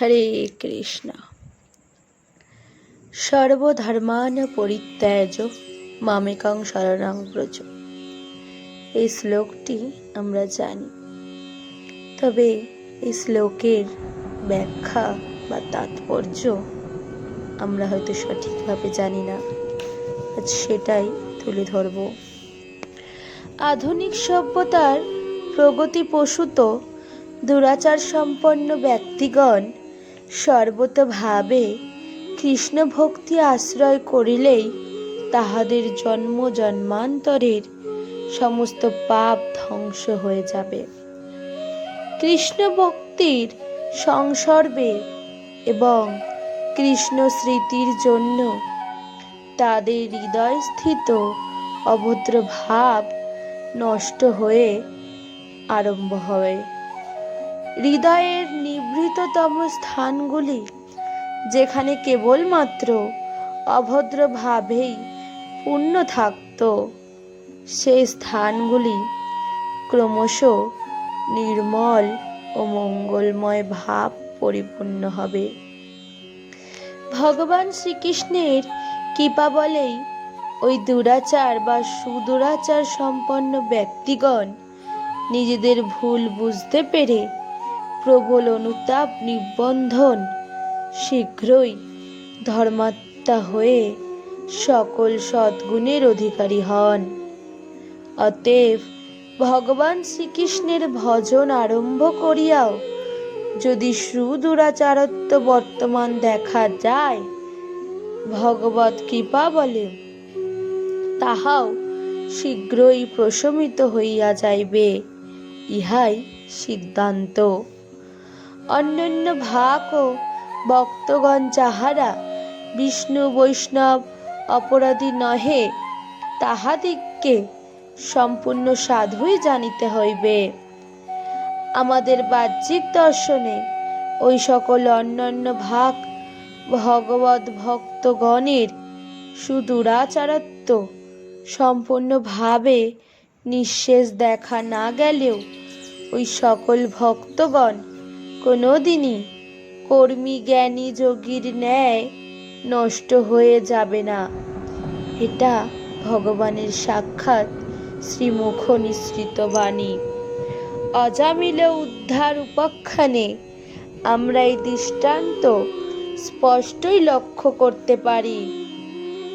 হরে কৃষ্ণ। সর্বধর্মান পরিত্যাজ মামেকাং শরণাং ব্রজ। এই শ্লোকটি আমরা জানি। তবে এই শ্লোকের ব্যাখ্যা বা তাৎপর্য আমরা হয়তো সঠিকভাবে জানি না। আজ সেটাই তুলে ধরব। আধুনিক সভ্যতার প্রগতি প্রসূত দুরাচার সম্পন্ন ব্যক্তিগণ সর্বতভাবে কৃষ্ণ ভক্তি আশ্রয় করিলেই তাহাদের জন্ম জন্মান্তরের সমস্ত পাপ ধ্বংস হয়ে যাবে। কৃষ্ণ ভক্তির সংসর্বে এবং কৃষ্ণ স্মৃতির জন্য তাদের হৃদয়স্থিত অভদ্র ভাব নষ্ট হয়ে আরম্ভ হয় হৃদয়ের নিভৃততম স্থানগুলি, যেখানে কেবলমাত্র অভদ্রভাবেই পূর্ণ থাকত, সেই স্থানগুলি ক্রমশ নির্মল ও মঙ্গলময় ভাব পরিপূর্ণ হবে। ভগবান শ্রীকৃষ্ণের কৃপা বলেই ওই দুরাচার বা সুদুরাচার সম্পন্ন ব্যক্তিগণ নিজেদের ভুল বুঝতে পেরে প্রবল অনুতাপ নিবন্ধন শীঘ্রই ধর্মাত্মা হয়ে সকল সদ্গুণের অধিকারী হন। অতএব ভগবান শ্রীকৃষ্ণের ভজন আরম্ভ করিয়াও, যদি সুদূরাচারত্ব বর্তমান দেখা যায় ভগবত কৃপা বলে, তাহাও শীঘ্রই প্রশমিত হইয়া যাইবে, ইহাই সিদ্ধান্ত। অন্যান্য ভাগ ও ভক্তগণ যাহারা বিষ্ণু, বৈষ্ণব অপরাধী নহে, তাহাদিগকে সম্পূর্ণ সাধুই জানিতে হইবে। আমাদের বাহ্যিক দর্শনে ওই সকল অন্যান্য ভাগ ভগবত ভক্তগণের সুদূরাচারত্ব সম্পূর্ণভাবে নিঃশেষ দেখা না গেলেও ওই সকল ভক্তগণ কোনোদিনই। কর্মী জ্ঞানী যোগীর ন্যায় নষ্ট হয়ে যাবে না। এটা ভগবানের সাক্ষাৎ শ্রীমুখ নিঃসৃত বাণী। অজামিল উদ্ধার উপাখ্যানে আমরা এই দৃষ্টান্ত স্পষ্টই লক্ষ্য করতে পারি।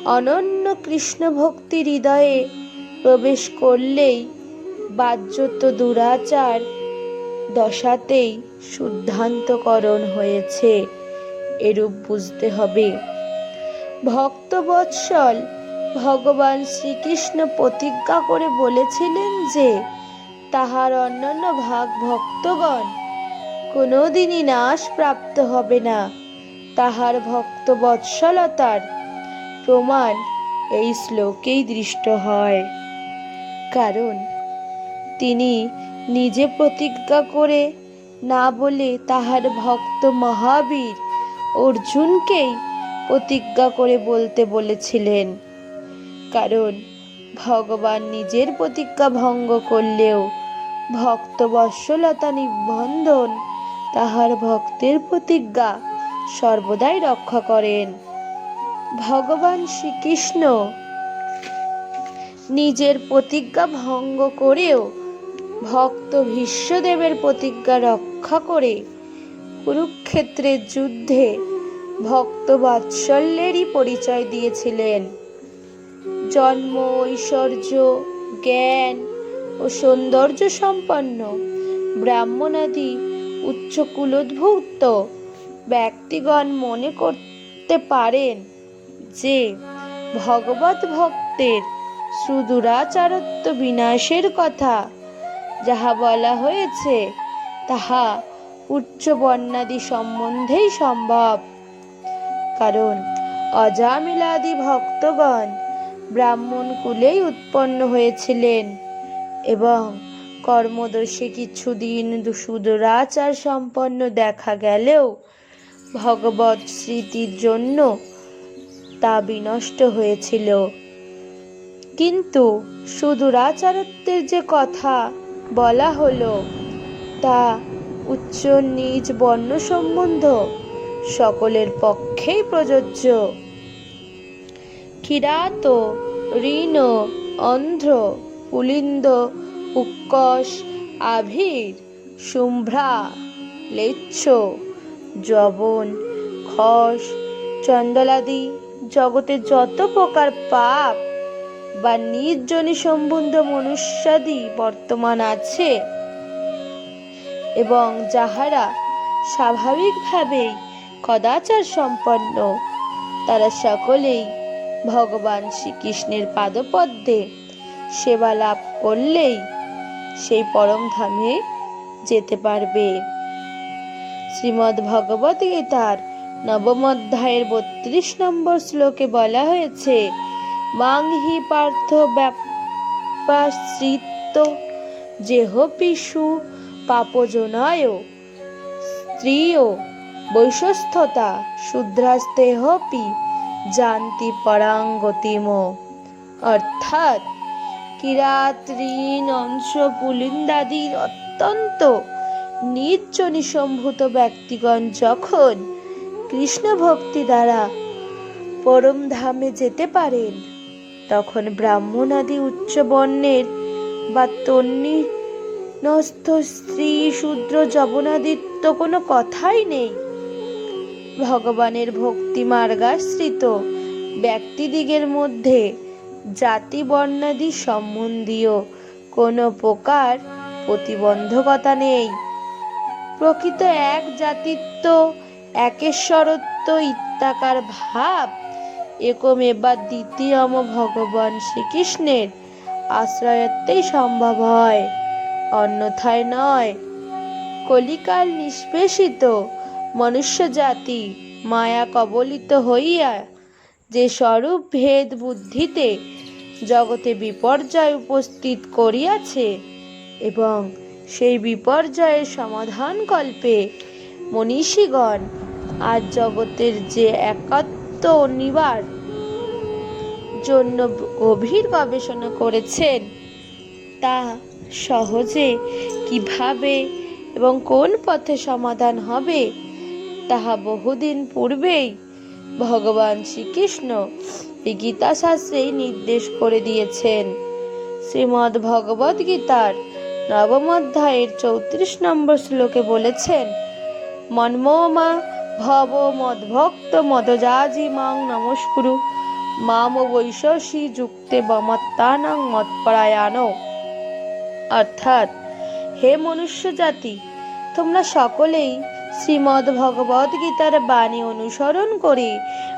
অনন্য কৃষ্ণ ভক্তি হৃদয়ে প্রবেশ করলেই বাহ্যত দুরাচার দশাতেই শুদ্ধান্তকরণ হয়েছে, এরূপ বুঝতে হবে। ভক্তবৎসল ভগবান শ্রীকৃষ্ণ প্রতিজ্ঞা করে বলেছিলেন যে, তাহার অন্যান্য ভাগ ভক্তগণ কোনোদিনই নাশ প্রাপ্ত হবে না। তাহার ভক্ত বৎসলতার প্রমাণ এই শ্লোকেই দৃষ্ট হয়। কারণ তিনি নিজে প্রতিজ্ঞা করে না বলে তাহার ভক্ত মহাবীর অর্জুনকেই প্রতিজ্ঞা করে বলতে বলেছিলেন। কারণ ভগবান নিজের প্রতিজ্ঞা ভঙ্গ করলেও ভক্ত বৎসলতা নিবন্ধন তাহার ভক্তের প্রতিজ্ঞা সর্বদাই রক্ষা করেন। ভগবান শ্রীকৃষ্ণ নিজের প্রতিজ্ঞা ভঙ্গ করেও ভক্ত ভীষ্মদেবের প্রতিজ্ঞা রক্ষা করে কুরুক্ষেত্রের যুদ্ধে ভক্ত বাৎসল্যেরই পরিচয় দিয়েছিলেন। জন্ম, ঐশ্বর্য, জ্ঞান ও সৌন্দর্য সম্পন্ন ব্রাহ্মণাদি উচ্চ কুলোদ্ভুত ব্যক্তিগণ মনে করতে পারেন যে ভগবত ভক্তের সুদূরাচারত্ব বিনাশের কথা। যাহা বলা হয়েছে, তাহা উচ্চ বর্ণাদি সম্বন্ধেই সম্ভব। কারণ অজামিলাদি ভক্তগণ ব্রাহ্মণ কুলেই উৎপন্ন হয়েছিলেন এবং কর্মদোষে কিছুদিন সুদূরাচার সম্পন্ন দেখা গেলেও ভগবত স্মৃতির জন্য তা বিনষ্ট হয়েছিল। কিন্তু সুদূরাচারত্বের যে কথা বলা হলো, তা উচ্চ নিজ বর্ণ সম্বন্ধ সকলের পক্ষেই প্রযোজ্য। কিরাত ঋণ, অন্ধ্র, পুলিন্দ উৎকশ আভির শুভ্রা লেচ্ছ জবন খস চণ্ডলাদি, জগতে যত প্রকার পাপ বা নির্জনী সম্বন্ধ মনুষ্যাদি বর্তমান আছে? এবং যাহারা স্বাভাবিকভাবেই কদাচার সম্পন্ন, তারা সকলেই ভগবান শ্রীকৃষ্ণের পাদপদ্মে সেবা লাভ করলেই সেই পরম ধামে যেতে পারবে। শ্রীমদ্ ভগবত গীতার নবম অধ্যায়ের বত্রিশ নম্বর শ্লোকে বলা হয়েছে মাং হি পার্থ ব্যাপাশ্রিত যেহ পিশু পাপজনায় স্ত্রীয়। বৈশস্থতা শূদ্রাস্তেহপি জানতি পরাঙ্গতিম। অর্থাৎ কিরাত ঋণ অংশ পুলিন্দাদি অত্যন্ত নিজ নিসম্ভূত ব্যক্তিগণ যখন কৃষ্ণ ভক্তি দ্বারা পরম ধামে যেতে পারেন তখন ব্রাহ্মণ আদি উচ্চ বর্ণের বা তন্নি নস্থ স্ত্রী শূদ্র যবনাদির তো কোনো কথাই নেই। ভগবানের ভক্তি মার্গাশ্রিত। ব্যক্তিদিগের মধ্যে জাতি বর্ণাদি সম্বন্ধীয় কোনো প্রকার প্রতিবন্ধকতা নেই। প্রকৃত এক জাতিত্ব, একেশ্বরত্ব, ইত্যাকার ভাব একমেবা দ্বিতীয়ম ভগবান শ্রীকৃষ্ণের। আশ্রয়ত্বেই সম্ভব হয়, অন্যথায় নয়। কলিকাল নিষ্পেষিত মনুষ্য জাতি মায়া কবলিত হইয়া যে স্বরূপ ভেদ বুদ্ধিতে জগতে বিপর্যয় উপস্থিত করিয়াছে এবং সেই বিপর্যয়ের সমাধান কল্পে মনীষীগণ আজ জগতের যে একাত্ম নিবার জন্য গভীর গবেষণা করেছেন। তা সহজে কীভাবে এবং কোন পথে সমাধান হবে, তাহা বহুদিন পূর্বেই ভগবান শ্রীকৃষ্ণ গীতা শাস্ত্রেই নির্দেশ করে দিয়েছেন। শ্রীমদ্ ভগবদ গীতার নবম অধ্যায়ের চৌত্রিশ নম্বর শ্লোকে বলেছেন মন্মমা ভব মদ্ভক্ত, মদজাজি মাং নমস্কুরু। মাম বৈশসী যুক্তে বমত্তানাং মৎপরায়ণ। অর্থাৎ, হে মনুষ্য জাতি তোমরা সকলেই শ্রীমদ্ ভগবদ গীতার বাণী অনুসরণ করে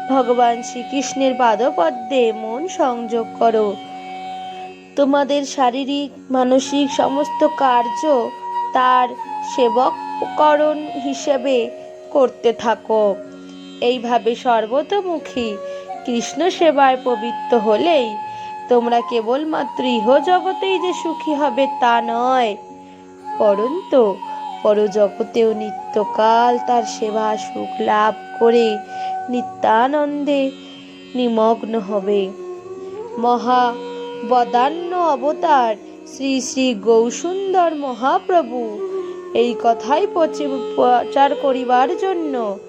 ভগবান শ্রীকৃষ্ণের পাদপদ্মে মন সংযোগ করো। তোমাদের শারীরিক, মানসিক সমস্ত কার্য তার সেবককরণ হিসেবে করতে থাকো। এইভাবে সর্বতোমুখী কৃষ্ণ সেবায় পবিত্র হলেই তোমরা কেবলমাত্র ইহ জগতেই যে সুখী হবে তা নয়। পরন্তু পরজগতেও নিত্যকাল তার সেবা সুখ লাভ করে নিত্যানন্দে নিমগ্ন হবে। মহা বদান্য অবতার শ্রী শ্রী গৌসুন্দর মহাপ্রভু এই কথাই প্রচে- প্রচার করিবার জন্য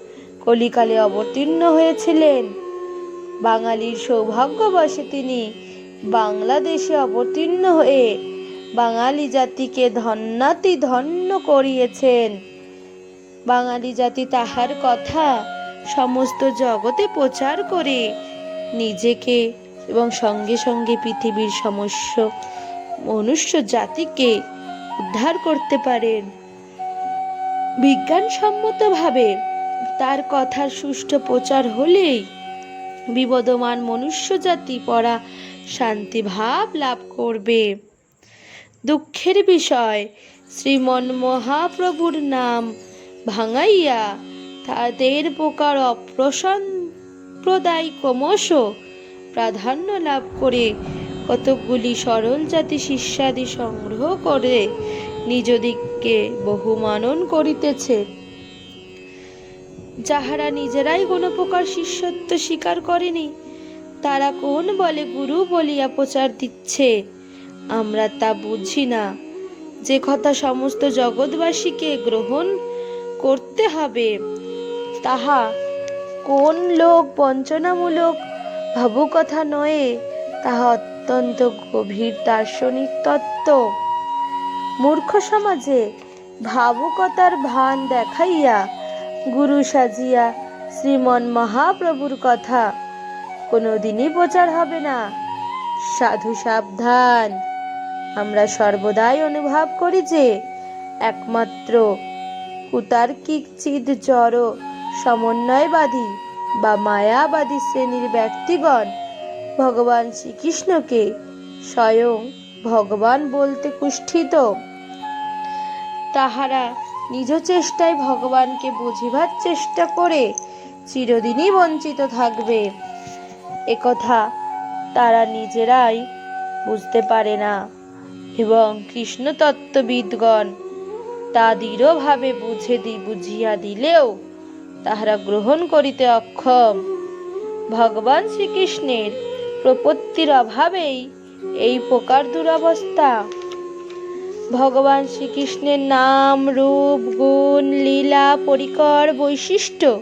কলিকালে অবতীর্ণ হয়েছিলেন। বাঙালির সৌভাগ্যবশে তিনি বাংলাদেশে অবতীর্ণ হয়ে বাঙালি জাতিকে ধন্যাতি ধন্য করিয়েছেন। বাঙালি জাতি তাহার কথা সমস্ত জগতে প্রচার করে নিজেকে এবং সঙ্গে সঙ্গে পৃথিবীর সমস্ত মনুষ্য জাতিকে উদ্ধার করতে পারেন। বিজ্ঞানসম্মতভাবে তার কথার সুষ্ঠু প্রচার হলেই বিবদমান মনুষ্য জাতি পড়া শান্তি ভাব লাভ করবে। দুঃখের বিষয়, শ্রীমন মহাপ্রভুর নাম ভাঙাইয়া তাদের প্রকার অপ্রসম্প্রদায় ক্রমশ প্রাধান্য লাভ করে কতকগুলি সরল জাতি শিষ্যাদি সংগ্রহ করে নিজ দিককে বহু মানন করিতেছে। যাহারা নিজেরাই কোনো প্রকার শিষ্যত্ব স্বীকার করেনি, তারা কোন বলে গুরু বলিয়া প্রচার দিচ্ছে? আমরা তা বুঝি না। যে কথা সমস্ত জগৎবাসীকে গ্রহণ করতে হবে, তাহা কোন লোক বঞ্চনামূলক ভাবু কথা নয়, তাহা অত্যন্ত গভীর দার্শনিক তত্ত্ব। মূর্খ সমাজে ভাবুকতার ভান দেখাইয়া গুরু সাজিয়া শ্রীমন মহাপ্রভুর কথা কোনোদিনই প্রচার হবে না। সাধু সাবধান। আমরা সর্বদাই অনুভব করি যে একমাত্র কুতার্কিক চিদ জড় সমন্বয়বাদী বা মায়াবাদী শ্রেণির ব্যক্তিগণ ভগবান শ্রীকৃষ্ণকে স্বয়ং ভগবান বলতে কুষ্ঠিত তাহারা নিজ চেষ্টায় ভগবানকে বুঝিবার চেষ্টা করে, চিরদিনই বঞ্চিত থাকবে। একথা তারা নিজেরাই বুঝতে পারে না এবং কৃষ্ণ তত্ত্ববিদগণ তা দৃঢ়ভাবে বুঝে দি বুঝিয়া দিলেও তাহারা গ্রহণ করিতে অক্ষম। ভগবান শ্রীকৃষ্ণের প্রপত্তির অভাবেই এই প্রকার দুরবস্থা। ভগবান শ্রীকৃষ্ণের নাম, রূপ, গুণ, লীলা, পরিকর, বৈশিষ্ট্য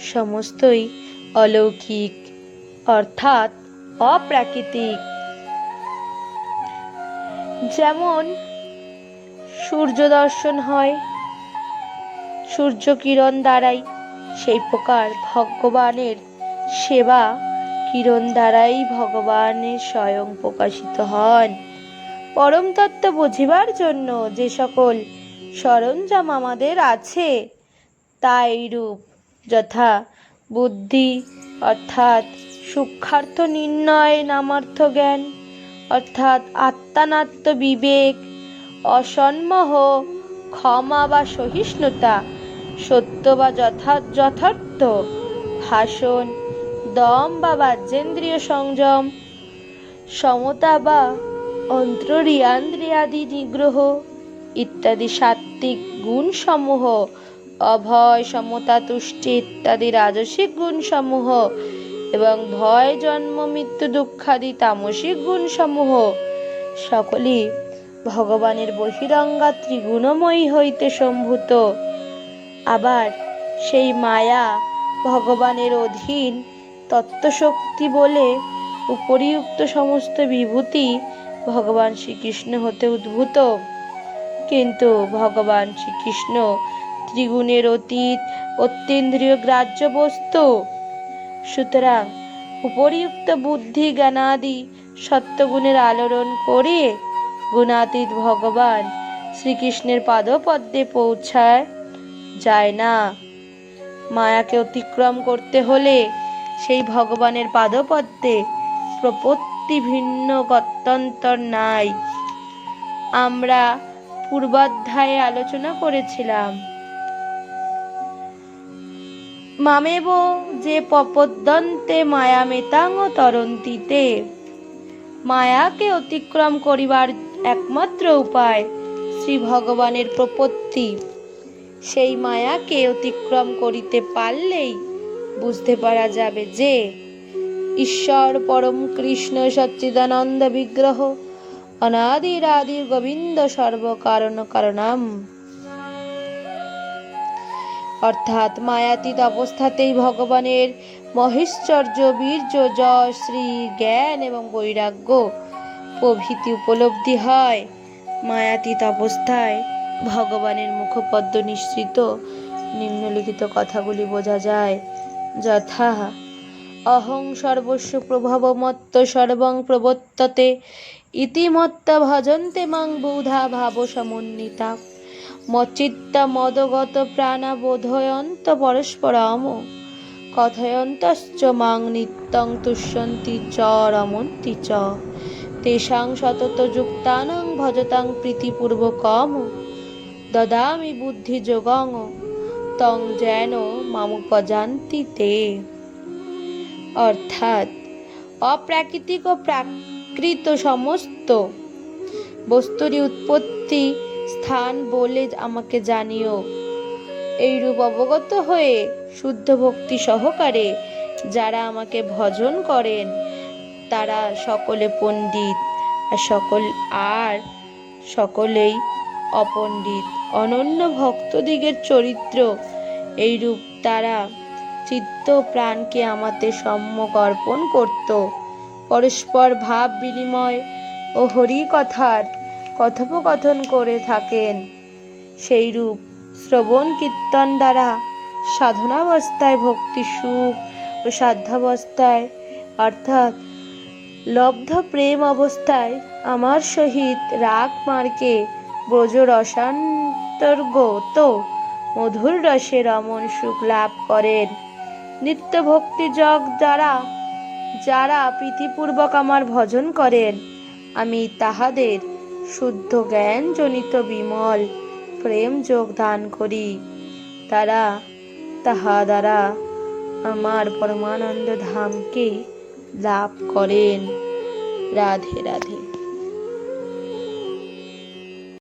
সমস্তই অলৌকিক, অর্থাৎ অপ্রাকৃতিক। যেমন সূর্য দর্শন হয়, সূর্য কিরণ দ্বারাই সেই প্রকার ভগবানের সেবা কিরণ দ্বারাই ভগবানের স্বয়ং প্রকাশিত হন। পরম তত্ত্ব বুঝিবার জন্য যে সকল সরঞ্জাম আমাদের আছে তা রূপ, যথা বুদ্ধি, অর্থাৎ সূক্ষার্থ নির্ণয় নামার্থ জ্ঞান, অর্থাৎ আত্মানাত্ম বিবেক, অসন্মোহ ক্ষমা বা সহিষ্ণুতা, সত্য বা যথা যথার্থ ভাষণ দম বা বাহ্যেন্দ্রিয় সংযম, সমতা বা অন্ত্রিয়ান্দ্রিয়াদি নিগ্রহ ইত্যাদি সাত্ত্বিক গুণসমূহ, অভয়, সমতা, তুষ্টি ইত্যাদি রাজসিক গুণসমূহ এবং ভয়, জন্ম, মৃত্যু, দুঃখাদি তামসিক গুণসমূহ। সকলই ভগবানের বহিরঙ্গা ত্রিগুণময়ী হইতে সম্ভূত। আবার সেই মায়া ভগবানের অধীন তত্ত্বশক্তি বলে উপরিউক্ত সমস্ত বিভূতি ভগবান শ্রীকৃষ্ণ হতে উদ্ভূত। কিন্তু ভগবান শ্রীকৃষ্ণ ত্রিগুণের অতীত, অত্যেন্দ্রিয় গ্রাহ্য বস্তু। সুতরাং উপরিউক্ত বুদ্ধি, জ্ঞানাদি সত্যগুণের আলোড়ন করে গুণাতীত ভগবান শ্রীকৃষ্ণের পাদপদ্মে পৌঁছায়, যায় না। মায়াকে অতিক্রম করতে হলে সেই ভগবানের পাদপদ্মে প্রপত্তি ভিন্ন গত্যন্তর নাই। আমরা পূর্বাধ্যায়ে আলোচনা করেছিলাম। মামেব যে পপদ্যন্তে মায়া মেতাঙ্গ তরন্তিতে, মায়াকে অতিক্রম করিবার একমাত্র উপায় শ্রী ভগবানের প্রপত্তি। সেই মায়াকে অতিক্রম করিতে পারলেই বুঝতে পারা যাবে যে, ঈশ্বর পরম কৃষ্ণ সচ্চিদানন্দ বিগ্রহ অনাদির আদির গোবিন্দ সর্বকারণ কারণাম। অর্থাৎ মায়াতীত অবস্থাতেই ভগবানের মহেশ্বর্য বীর্য যশ শ্রী জ্ঞান এবং বৈরাগ্য প্রভৃতি উপলব্ধি হয়। মায়াতীত অবস্থায় ভগবানের মুখপদ্ম নিঃসৃত নিম্নলিখিত কথাগুলি বোঝা যায়। যথা অহং সর্বস্ব প্রভাবমত্ত সর্বং প্রবর্ততে ইতিমত্ত ভজন্তে মাং বৌধা ভাব সমন্বিতা। মচিত্তা মদগত প্রাণা বোধয়ন্ত পরস্পরম কথয়ন্তশ্চ মাং নিত্যং তুষ্যন্তি চ রমন্তি চ। তেষাং সতত যুক্তানাং ভজতাং প্রীতিপূর্বকম। দদামি বুদ্ধি যোগং তং যেন মামুপজান্তি তে অর্থাৎ অপ্রাকৃতিক ও প্রাকৃত সমস্ত বস্তুরই উৎপত্তি স্থান বলে আমাকে জানিও। এইরূপ অবগত হয়ে শুদ্ধ ভক্তি সহকারে যারা আমাকে ভজন করেন, তারা সকলে পণ্ডিত আর সকল আর সকলেই অপণ্ডিত। অনন্য ভক্তদিগের চরিত্র এইরূপ তারা চিত্ত প্রাণকে আমাতে সম্যক অর্পণ করত। পরস্পর ভাব বিনিময় ও হরি কথার কথোপকথন করে থাকেন। সেইরূপ শ্রবণ কীর্তন দ্বারা সাধনাবস্থায় ভক্তি সুখ ও সাধ্যাবস্থায়, অর্থাৎ লব্ধ প্রেম অবস্থায় আমার সহিত রাগ মার্কে ব্রজ রসান্তর্গত মধুর রসে রমন সুখ লাভ করেন। নিত্য ভক্তি জগ দ্বারা যারা প্রীতিপূর্বক আমার ভজন করেন, আমি তাহাদের শুদ্ধ জ্ঞান জনিত বিমল প্রেম যোগ দান করি। তারা, তাহা দ্বারা আমার পরমানন্দ ধামকে লাভ করেন। রাধে রাধে।